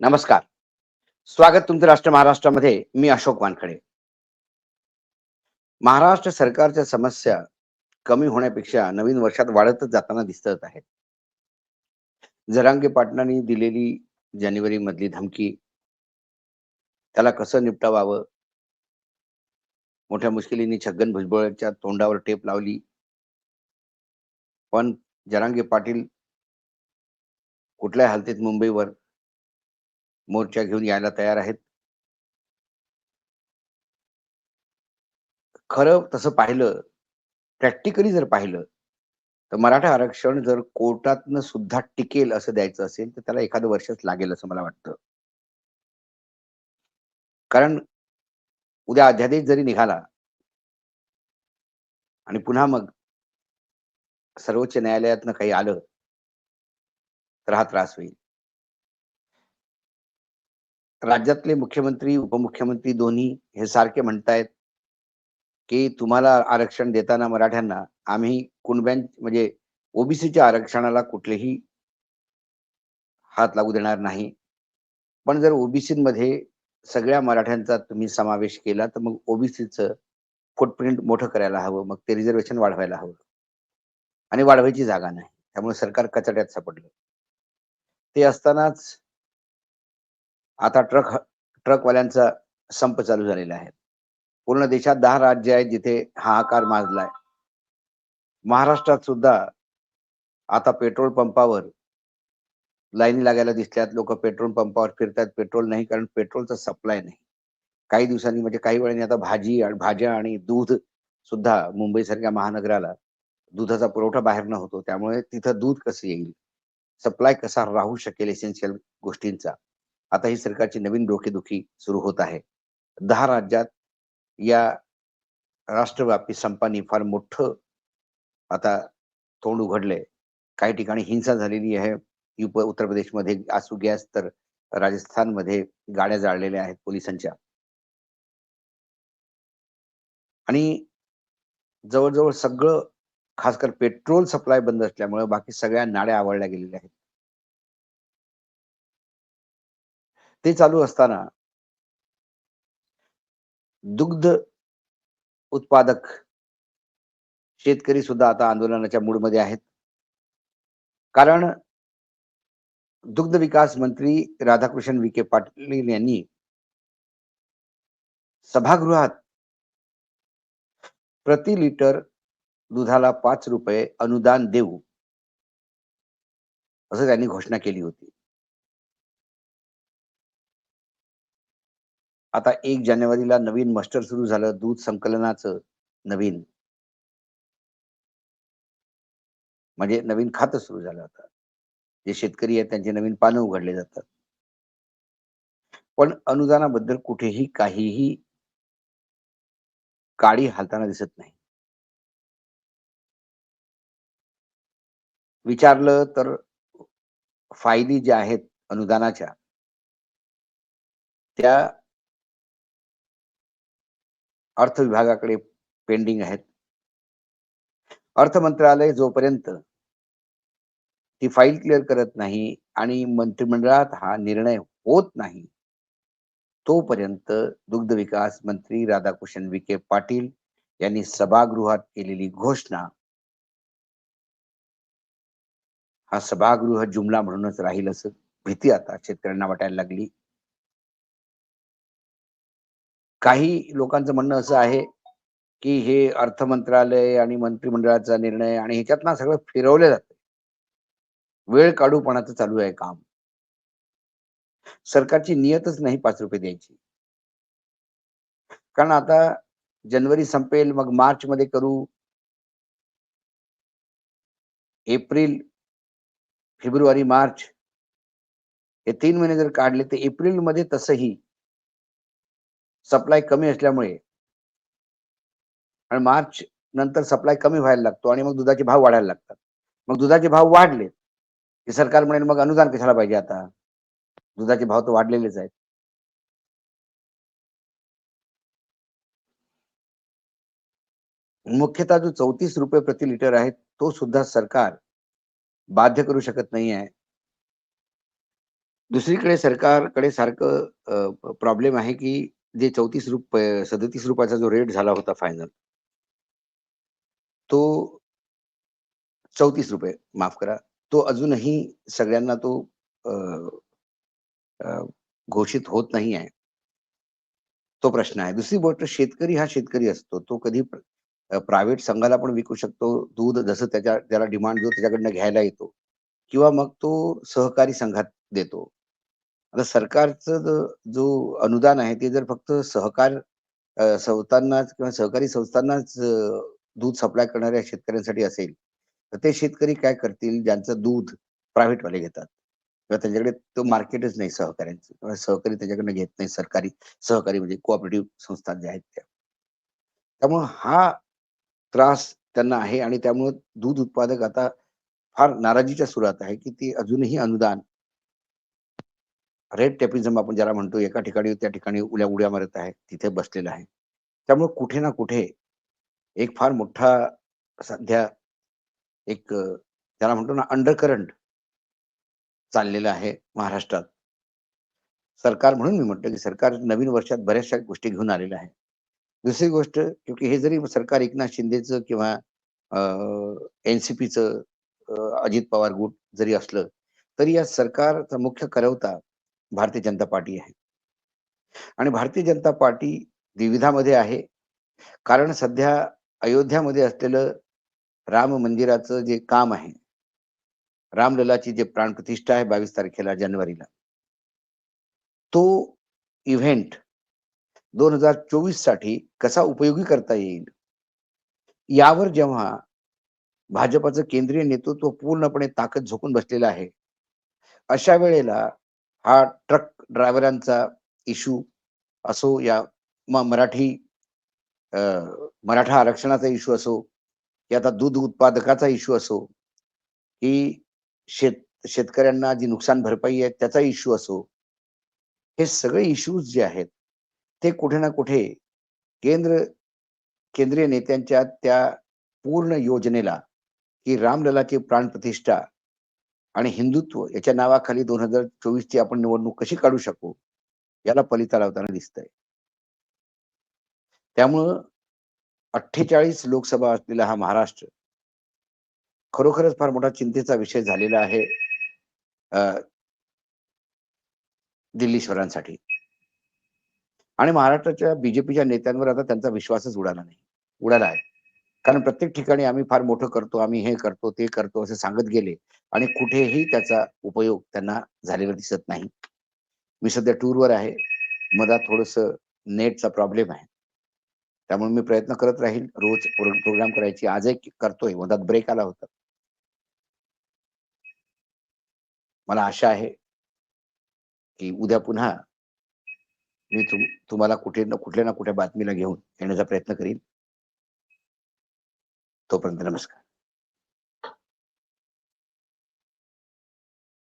नमस्कार. स्वागत तुमचं राष्ट्र महाराष्ट्रामध्ये. मी अशोक वानखडे. महाराष्ट्र सरकारच्या समस्या कमी होण्यापेक्षा नवीन वर्षात वाढतच जाताना दिसत आहेत. जरांगे पाटलांनी दिलेली जानेवारी मधली धमकी त्याला कसं निपटावावं? मोठ्या मुश्किलीने छगन भुजबळच्या तोंडावर टेप लावली. पण जरांगे पाटील कुठल्या हालतीत मुंबईवर? मोर्चा घेऊन यायला तयार आहेत. खरं तसं पाहिलं प्रॅक्टिकली जर पाहिलं तर मराठा आरक्षण जर कोर्टातनं सुद्धा टिकेल असं द्यायचं असेल तर त्याला एखादं वर्षच लागेल असं मला वाटतं. कारण उद्या अध्यादेश जरी निघाला आणि पुन्हा मग सर्वोच्च न्यायालयातनं काही आलं तर हा त्रास होईल. राज्यातले मुख्यमंत्री उपमुख्यमंत्री दोन्ही हे सारखे म्हणतायत की तुम्हाला आरक्षण देताना मराठ्यांना आम्ही कुणब्यां म्हणजे ओबीसीच्या आरक्षणाला कुठलेही हात लागू देणार नाही. पण जर ओबीसीमध्ये सगळ्या मराठ्यांचा तुम्ही समावेश केला तर मग ओबीसीचं फुटप्रिंट मोठं करायला हवं मग ते रिझर्वेशन वाढवायला हवं. आणि वाढवायची जागा नाही. त्यामुळे सरकार कचड्यात सापडलं. ते असतानाच आता ट्रक ट्रकवाल्यांचा संप चालू झालेला आहे. पूर्ण देशात दहा राज्य आहेत जिथे हा आकार माजलाय महाराष्ट्रात सुद्धा आता पेट्रोल पंपावर लाईनी लागायला दिसल्यात. लोक पेट्रोल पंपावर फिरतात. पेट्रोल नाही कारण पेट्रोलचा सप्लाय नाही. काही दिवसांनी म्हणजे काही वेळाने आता भाजी आणि भाज्या आणि दूध सुद्धा मुंबईसारख्या महानगराला दुधाचा पुरवठा बाहेर न होतो. त्यामुळे तिथं दूध कसं येईल? सप्लाय कसा राहू शकेल? एसेन्शियल गोष्टींचा. आता ही सरकारची नवीन डोकेदुखी सुरू होत आहे. दहा राज्यात या राष्ट्रव्यापी संपानी फार मोठं आता तोंड उघडलंय. काही ठिकाणी हिंसा झालेली आहे. युप उत्तर प्रदेशमध्ये आसू गॅस तर राजस्थानमध्ये गाड्या जाळलेल्या आहेत पोलिसांच्या. आणि जवळजवळ सगळं खासकर पेट्रोल सप्लाय बंद असल्यामुळे बाकी सगळ्या नाड्या आवडल्या गेलेल्या आहेत. ते चालू असताना दुग्ध उत्पादक शेतकरी सुद्धा आता आंदोलनाच्या मूडमध्ये आहेत. कारण दुग्ध विकास मंत्री राधाकृष्ण विखे पाटील यांनी सभागृहात प्रति लिटर दुधाला पाच रुपये अनुदान देऊ असं त्यांनी घोषणा केली होती. आता एक जानेवारीला नवीन मस्टर सुरू झालं दूध संकलनाचं नवीन. म्हणजे नवीन खातं सुरू झालं आता. जे शेतकरी आहेत त्यांचे नवीन पानं उघडले जातात. पण अनुदानाबद्दल कुठेही काहीही काळी हालताना दिसत नाही. विचारलं तर फायदे ज्या आहेत अनुदानाच्या त्या अर्थ विभागाकडे पेंडिंग आहेत. अर्थ मंत्रालय जोपर्यंत ती फाईल क्लिअर करत नाही आणि मंत्रिमंडळात हा निर्णय होत नाही तोपर्यंत दुग्ध विकास मंत्री राधाकृष्ण विखे पाटील यांनी सभागृहात केलेली घोषणा हा सभागृह जुमला म्हणूनच राहील असं भीती आता शेतकऱ्यांना वाटायला लागली. काही लोकांचं म्हणणं असं आहे की हे अर्थ मंत्रालय आणि मंत्रिमंडळाचा निर्णय आणि ह्याच्यातनं सगळं फिरवलं जात वेळ काढूपणाचं चालू आहे काम. सरकारची नियतच नाही पाच रुपये द्यायची. कारण आता जानेवारी संपेल मग मार्च मध्ये करू. एप्रिल फेब्रुवारी मार्च हे तीन महिने जर काढले तर एप्रिलमध्ये तसंही सप्लाय कमी असल्यामुळे. आणि मार्च नंतर सप्लाय कमी व्हायला लागतो आणि मग दुधाचे भाव वाढायला लागतात. मग दुधाचे भाव वाढले की सरकार म्हणेल मग अनुदान कशाला पाहिजे आता? दुधाचे भाव तर वाढलेलेच आहेत. मुख्यतः जो चौतीस रुपये प्रति लिटर आहे तो सुद्धा सरकार बाध्य करू शकत नाही आहे. दुसरीकडे सरकारकडे सारखं प्रॉब्लेम आहे की जे चौतीस रुपये सदतीस रुपयाचा जो रेट झाला होता फायनल तो चौतीस रुपये माफ करा. तो अजूनही सगळ्यांना तो घोषित होत नाही आहे. तो प्रश्न आहे. दुसरी गोष्ट शेतकरी हा शेतकरी असतो. तो कधी प्रायव्हेट संघाला पण विकू शकतो. दूध जसं त्याच्या त्याला डिमांड जो त्याच्याकडनं घ्यायला येतो. किंवा मग तो सहकारी संघात देतो. आता सरकारचं जो- अनुदान आहे ते जर फक्त सहकार संस्थांनाच किंवा सहकारी संस्थांनाच दूध सप्लाय करणाऱ्या शेतकऱ्यांसाठी असेल तर ते शेतकरी काय करतील? ज्यांचं दूध प्रायव्हेट वाले घेतात. किंवा त्यांच्याकडे तो मार्केटच नाही सहकाऱ्यांचं. किंवा सहकारी त्याच्याकडनं घेत नाही सरकारी सहकारी म्हणजे कोऑपरेटिव्ह संस्था ज्या आहेत त्या. त्यामुळं हा त्रास त्यांना आहे आणि त्यामुळं दूध उत्पादक आता फार नाराजीच्या सुरात आहे की ते अजूनही अनुदान रेड टेपिझम आपण ज्याला म्हणतो एका ठिकाणी त्या ठिकाणी उल्या उड्या मारत आहे तिथे बसलेला आहे. त्यामुळे कुठे ना कुठे एक फार मोठा सध्या एक त्याला म्हणतो ना अंडर करंट चाललेलं आहे महाराष्ट्रात. सरकार म्हणून मी म्हटलं की सरकार नवीन वर्षात बऱ्याचशा गोष्टी घेऊन आलेल्या आहे. दुसरी गोष्ट क्योंकि हे जरी सरकार एकनाथ शिंदेचं किंवा एनसीपीचं अजित पवार गुट जरी असलं तरी या सरकारचा मुख्य करवता भारतीय जनता पार्टी आहे. आणि भारतीय जनता पार्टी द्विविधामध्ये आहे. कारण सध्या अयोध्यामध्ये असलेलं राम मंदिराचं जे काम आहे रामललाची जे प्राणप्रतिष्ठा आहे बावीस तारखेला जानेवारीला तो इव्हेंट दोन हजार चोवीससाठी कसा उपयोगी करता येईल? यावर जेव्हा भाजपाचं केंद्रीय नेतृत्व पूर्णपणे ताकद झोकून बसलेलं आहे अशा वेळेला हा ट्रक ड्रायव्हरांचा इशू असो या मराठी मराठा आरक्षणाचा इशू असो की आता दूध उत्पादकाचा इशू असो की शेत शेतकऱ्यांना जी नुकसान भरपाई आहे त्याचा इशू असो हे सगळे इश्यूज जे आहेत ते कुठे ना कुठे केंद्र केंद्रीय नेत्यांच्या त्या पूर्ण योजनेला की रामललाची प्राणप्रतिष्ठा आणि हिंदुत्व याच्या नावाखाली दोन हजार चोवीस ची आपण निवडणूक कशी काढू शकू याला पलिता लावताना दिसतंय. त्यामुळं अठ्ठेचाळीस लोकसभा असलेला हा महाराष्ट्र खरोखरच फार मोठा चिंतेचा विषय झालेला आहे दिल्लीश्वरांसाठी. आणि महाराष्ट्राच्या बीजेपीच्या नेत्यांवर आता त्यांचा विश्वासच उडाला नाही उडाला आहे. कारण प्रत्येक ठिकाणी आम्ही फार मोठं करतो आम्ही हे करतो ते करतो असं सांगत गेले आणि कुठेही त्याचा उपयोग त्यांना झालेला दिसत नाही. मी सध्या टूरवर आहे. मधात थोडस नेटचा प्रॉब्लेम आहे. त्यामुळे मी प्रयत्न करत राहील. रोज प्रोग्राम करायची. आजही करतोय. मधात ब्रेक आला होता. मला आशा आहे की उद्या पुन्हा मी तुम तुम्हाला कुठे ना कुठल्या ना कुठल्या बातमीला घेऊन येण्याचा प्रयत्न करीन. तोपर्यंत नमस्कार